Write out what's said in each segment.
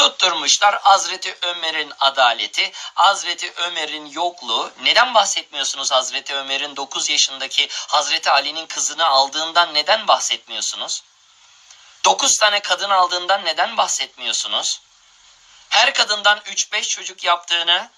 Tutturmuşlar Hazreti Ömer'in adaleti, Hazreti Ömer'in yokluğu. Neden bahsetmiyorsunuz Hazreti Ömer'in 9 yaşındaki Hazreti Ali'nin kızını aldığından neden bahsetmiyorsunuz? 9 tane kadın aldığından neden bahsetmiyorsunuz? Her kadından 3-5 çocuk yaptığını,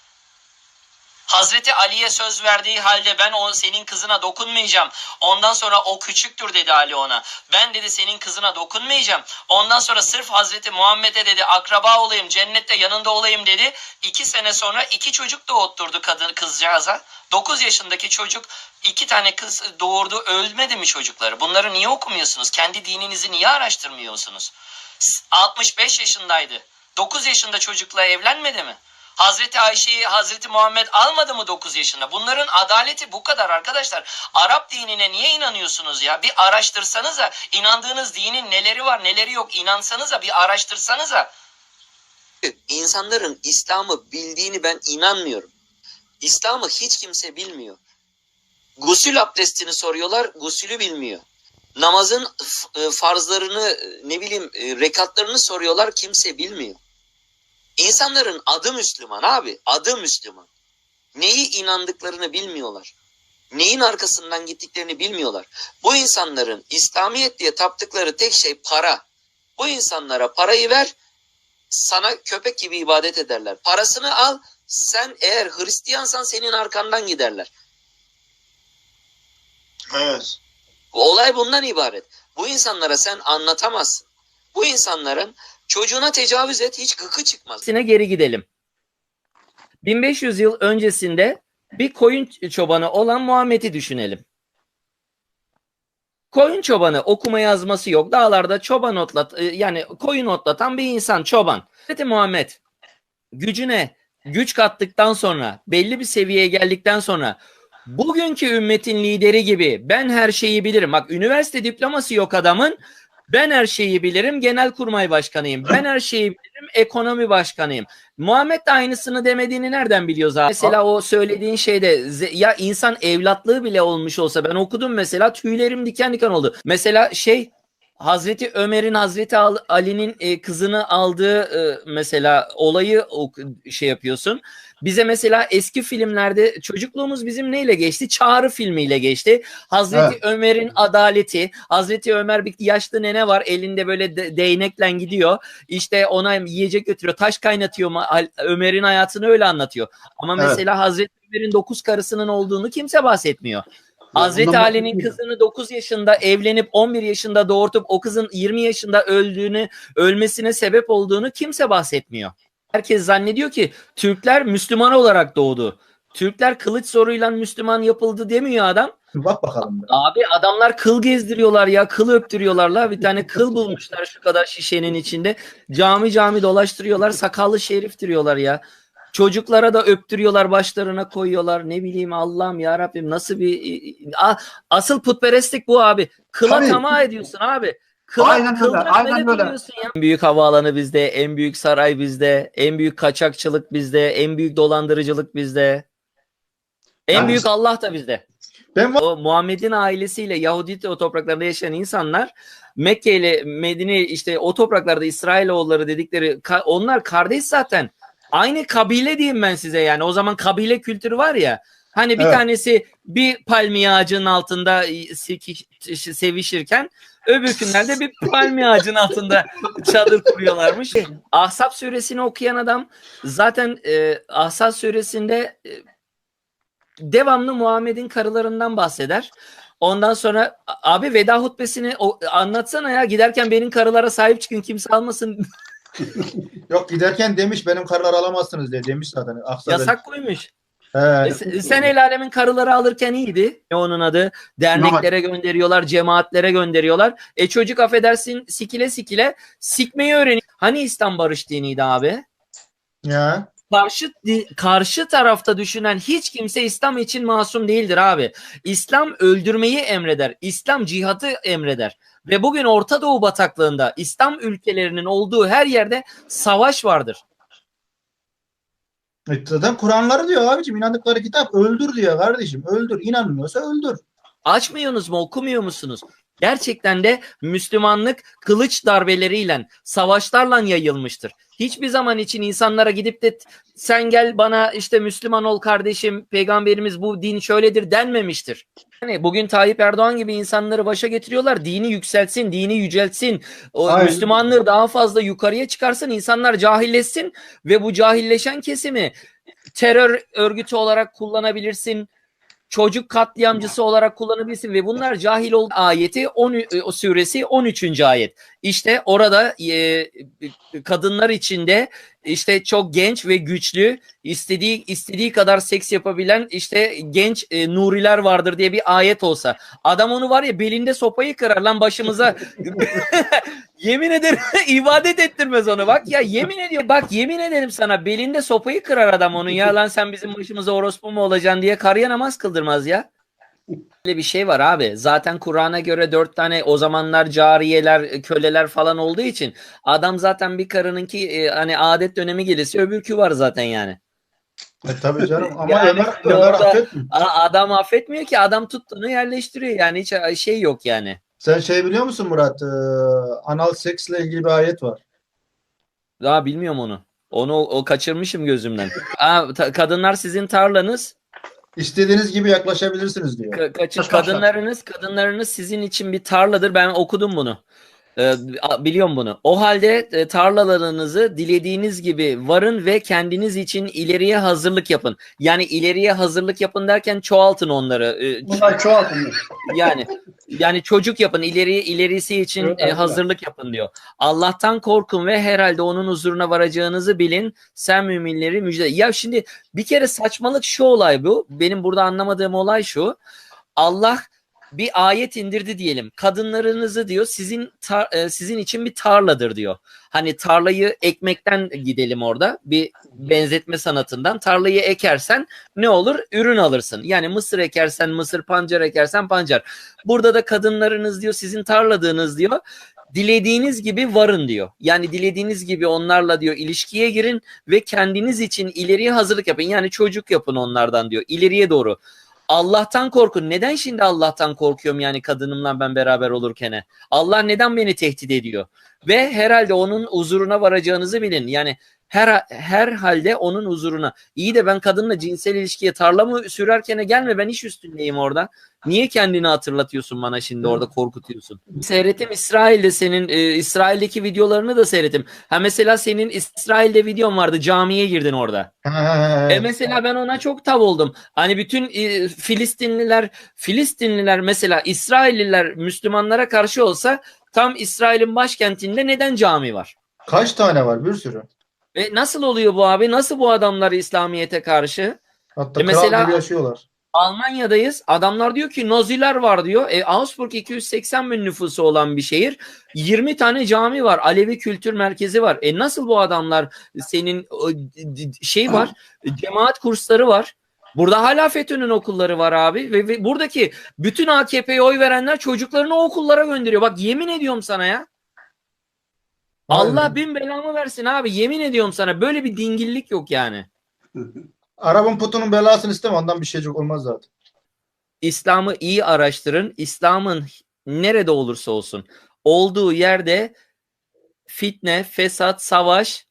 Hazreti Ali'ye söz verdiği halde ben o senin kızına dokunmayacağım. Ondan sonra o küçüktür dedi Ali ona. Ben dedi senin kızına dokunmayacağım. Ondan sonra sırf Hazreti Muhammed'e dedi akraba olayım cennette yanında olayım dedi. İki sene sonra iki çocuk doğutturdu kadın kızcağıza. 9 yaşındaki çocuk iki tane kız doğurdu ölmedi mi çocukları? Bunları niye okumuyorsunuz? Kendi dininizi niye araştırmıyorsunuz? 65 yaşındaydı. 9 yaşında çocukla evlenmedi mi? Hazreti Ayşe'yi Hazreti Muhammed almadı mı 9 yaşında? Bunların adaleti bu kadar arkadaşlar. Arap dinine niye inanıyorsunuz ya? Bir araştırsanıza. inandığınız dinin neleri var neleri yok inansanıza bir araştırsanıza. İnsanların İslam'ı bildiğini ben inanmıyorum. İslam'ı hiç kimse bilmiyor. Gusül abdestini soruyorlar, gusülü bilmiyor. Namazın e, farzlarını, e, ne bileyim e, rekatlarını soruyorlar, kimse bilmiyor. İnsanların adı Müslüman abi, adı Müslüman. Neyi inandıklarını bilmiyorlar. Neyin arkasından gittiklerini bilmiyorlar. Bu insanların İslamiyet diye taptıkları tek şey para. Bu insanlara parayı ver, sana köpek gibi ibadet ederler. Parasını al, sen eğer Hristiyansan senin arkandan giderler. Evet. Olay bundan ibaret. Bu insanlara sen anlatamazsın. Bu insanların çocuğuna tecavüz et hiç gıkı çıkmaz. Sine geri gidelim. 1500 yıl öncesinde bir koyun çobanı olan Muhammed'i düşünelim. Koyun çobanı okuma yazması yok. Dağlarda çoban otlat e, yani koyun otlatan bir insan çoban. Hazreti Muhammed gücüne güç kattıktan sonra belli bir seviyeye geldikten sonra bugünkü ümmetin lideri gibi ben her şeyi bilirim. Bak üniversite diploması yok adamın. Ben her şeyi bilirim. Genelkurmay başkanıyım. Ben her şeyi bilirim. Ekonomi başkanıyım. Muhammed de aynısını demediğini nereden biliyoruz abi? Mesela o söylediğin şeyde ya insan evlatlığı bile olmuş olsa ben okudum mesela tüylerim diken diken oldu. Mesela şey Hazreti Ömer'in Hazreti Al- Ali'nin e, kızını aldığı e, mesela olayı şey yapıyorsun. Bize mesela eski filmlerde çocukluğumuz bizim neyle geçti? Çağrı filmiyle geçti. Hazreti Evet. Ömer'in adaleti. Hazreti Ömer bir yaşlı nene var elinde böyle de- değnekle gidiyor. İşte ona yiyecek götürüyor. Taş kaynatıyor. Ömer'in hayatını öyle anlatıyor. Ama Evet. mesela Hazreti Ömer'in dokuz karısının olduğunu kimse bahsetmiyor. Hazreti Ali'nin kızını 9 yaşında evlenip 11 yaşında doğurtup o kızın 20 yaşında öldüğünü, ölmesine sebep olduğunu kimse bahsetmiyor. Herkes zannediyor ki Türkler Müslüman olarak doğdu. Türkler kılıç zoruyla Müslüman yapıldı demiyor adam. Bak bakalım. Abi adamlar kıl gezdiriyorlar ya, kıl öptürüyorlar la. Bir tane kıl bulmuşlar şu kadar şişenin içinde. Cami cami dolaştırıyorlar, sakallı şerif diyorlar ya. Çocuklara da öptürüyorlar, başlarına koyuyorlar. Ne bileyim Allah'ım ya Rabbim nasıl bir asıl putperestlik bu abi. Kıla Tabii. tamah ediyorsun abi. Kıla, Aynen öyle, aynen öyle. ya. En büyük havaalanı bizde, en büyük saray bizde, en büyük kaçakçılık bizde, en büyük dolandırıcılık bizde. En Yani- büyük Allah da bizde Ben o Muhammed'in ailesiyle Yahudi o topraklarda yaşayan insanlar Mekke ile Medine işte o topraklarda İsrailoğulları dedikleri onlar kardeş zaten. Aynı kabile diyeyim ben size yani. O zaman kabile kültürü var ya. Hani bir Evet. tanesi bir palmiye ağacının altında siki- sevişirken öbürkünler de bir palmiye ağacının altında çadır kuruyorlarmış. Ahzab suresini okuyan adam zaten e, Ahzab suresinde e, devamlı Muhammed'in karılarından bahseder. Ondan sonra abi veda hutbesini o, anlatsana ya giderken benim karılara sahip çıkın kimse almasın yok giderken demiş benim karılar alamazsınız diye demiş zaten. Aksa yasak koymuş. E, sen- sen el alemin karıları alırken iyiydi. Ne onun adı? Derneklere gönderiyorlar, cemaatlere gönderiyorlar. E çocuk affedersin sikile sikile sikmeyi öğreniyor. Hani İslam barış diniydi abi? Ya. Karşı karşı tarafta düşünen hiç kimse İslam için masum değildir abi. İslam öldürmeyi emreder. İslam cihatı emreder. Ve bugün Orta Doğu bataklığında İslam ülkelerinin olduğu her yerde savaş vardır. E, Zaten Kur'anları diyor abicim inandıkları kitap öldür diyor kardeşim. Öldür. İnanmıyorsa öldür. Açmıyorsunuz mu, okumuyor musunuz? Gerçekten de Müslümanlık kılıç darbeleriyle, savaşlarla yayılmıştır. Hiçbir zaman için insanlara gidip de sen gel bana işte Müslüman ol kardeşim, peygamberimiz bu din şöyledir denmemiştir. Yani bugün Tayyip Erdoğan gibi insanları başa getiriyorlar. Dini yükseltsin, dini yüceltsin. O Aynen. Müslümanlığı daha fazla yukarıya çıkarsın, insanlar cahilleşsin ve bu cahilleşen kesimi terör örgütü olarak kullanabilirsin. Çocuk katliamcısı olarak kullanabilirsin ve bunlar cahil ol ayeti 10 o suresi 13. ayet. İşte orada e, kadınlar içinde işte çok genç ve güçlü istediği istediği kadar seks yapabilen işte genç e, nuriler vardır diye bir ayet olsa. Adam onu var ya belinde sopayı kırar lan başımıza. Yemin ederim ibadet ettirmez onu. Bak ya yemin ediyor bak yemin ederim sana belinde sopayı kırar adam onun ya. Lan sen bizim başımıza orospu mu olacaksın diye karıya namaz kıldırmaz ya. Böyle bir şey var abi. Zaten Kur'an'a göre dört tane o zamanlar cariyeler, köleler falan olduğu için adam zaten bir karınınki e, hani adet dönemi gelirse öbürkü var zaten yani. E tabii canım ama Yani Ömer, Ömer affetmiyor. Adam affetmiyor ki adam tuttuğunu yerleştiriyor yani hiç şey yok yani. Sen şey biliyor musun Murat? Ee, anal seksle ilgili bir ayet var. Daha bilmiyorum onu. Onu o kaçırmışım gözümden. Aa, ta- kadınlar sizin tarlanız, İstediğiniz gibi yaklaşabilirsiniz diyor. ka- kaçı- Başka kadınlarınız, kadınlarınız sizin için bir tarladır. Ben okudum bunu. A- biliyorum bunu. O halde e, tarlalarınızı dilediğiniz gibi varın ve kendiniz için ileriye hazırlık yapın. Yani ileriye hazırlık yapın derken çoğaltın onları. Ee, Bunlar çoğaltın. Yani yani çocuk yapın ileri ilerisi için Evet, e, evet. hazırlık yapın diyor. Allah'tan korkun ve herhalde onun huzuruna varacağınızı bilin. Sen müminleri müjde. Ya şimdi bir kere saçmalık şu olay bu. Benim burada anlamadığım olay şu. Allah bir ayet indirdi diyelim. Kadınlarınızı diyor sizin tar- e, sizin için bir tarladır diyor. Hani tarlayı ekmekten gidelim orada. Bir benzetme sanatından. Tarlayı ekersen ne olur? Ürün alırsın. Yani mısır ekersen mısır, pancar ekersen pancar. Burada da kadınlarınız diyor sizin tarladığınız diyor. Dilediğiniz gibi varın diyor. Yani dilediğiniz gibi onlarla diyor ilişkiye girin ve kendiniz için ileriye hazırlık yapın. Yani çocuk yapın onlardan diyor. İleriye doğru. Allah'tan korkun. Neden şimdi Allah'tan korkuyorum yani kadınımla ben beraber olurken? Allah neden beni tehdit ediyor? Ve herhalde onun huzuruna varacağınızı bilin. Yani her her halde onun huzuruna. İyi de ben kadınla cinsel ilişkiye tarla mı sürerken gelme ben iş üstündeyim orada. Niye kendini hatırlatıyorsun bana şimdi orada korkutuyorsun? Seyrettim İsrail'de senin e, İsrail'deki videolarını da seyrettim. Ha mesela senin İsrail'de videon vardı camiye girdin orada. E mesela ben ona çok tav oldum. Hani bütün e, Filistinliler, Filistinliler mesela İsrailliler Müslümanlara karşı olsa tam İsrail'in başkentinde neden cami var? Kaç tane var? Bir sürü. Ve nasıl oluyor bu abi? Nasıl bu adamlar İslamiyet'e karşı? Hatta E mesela- gibi yaşıyorlar. Almanya'dayız. Adamlar diyor ki Naziler var diyor. E, Augsburg 280 bin nüfusu olan bir şehir. 20 tane cami var. Alevi kültür merkezi var. E nasıl bu adamlar senin şey var. Cemaat kursları var. Burada hala FETÖ'nün okulları var abi ve, ve buradaki bütün AKP'ye oy verenler çocuklarını o okullara gönderiyor. Bak yemin ediyorum sana ya. Allah Aynen. bin belamı versin abi. Yemin ediyorum sana böyle bir dingillik yok yani. Arabın putunun belasını isteme ondan bir şeycik olmaz zaten. İslam'ı iyi araştırın. İslam'ın nerede olursa olsun olduğu yerde fitne, fesat, savaş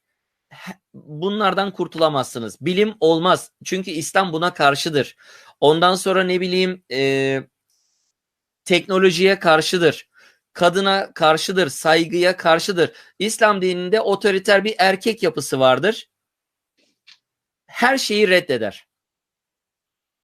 bunlardan kurtulamazsınız. Bilim olmaz. Çünkü İslam buna karşıdır. Ondan sonra ne bileyim e, teknolojiye karşıdır. Kadına karşıdır, saygıya karşıdır. İslam dininde otoriter bir erkek yapısı vardır. Her şeyi reddeder.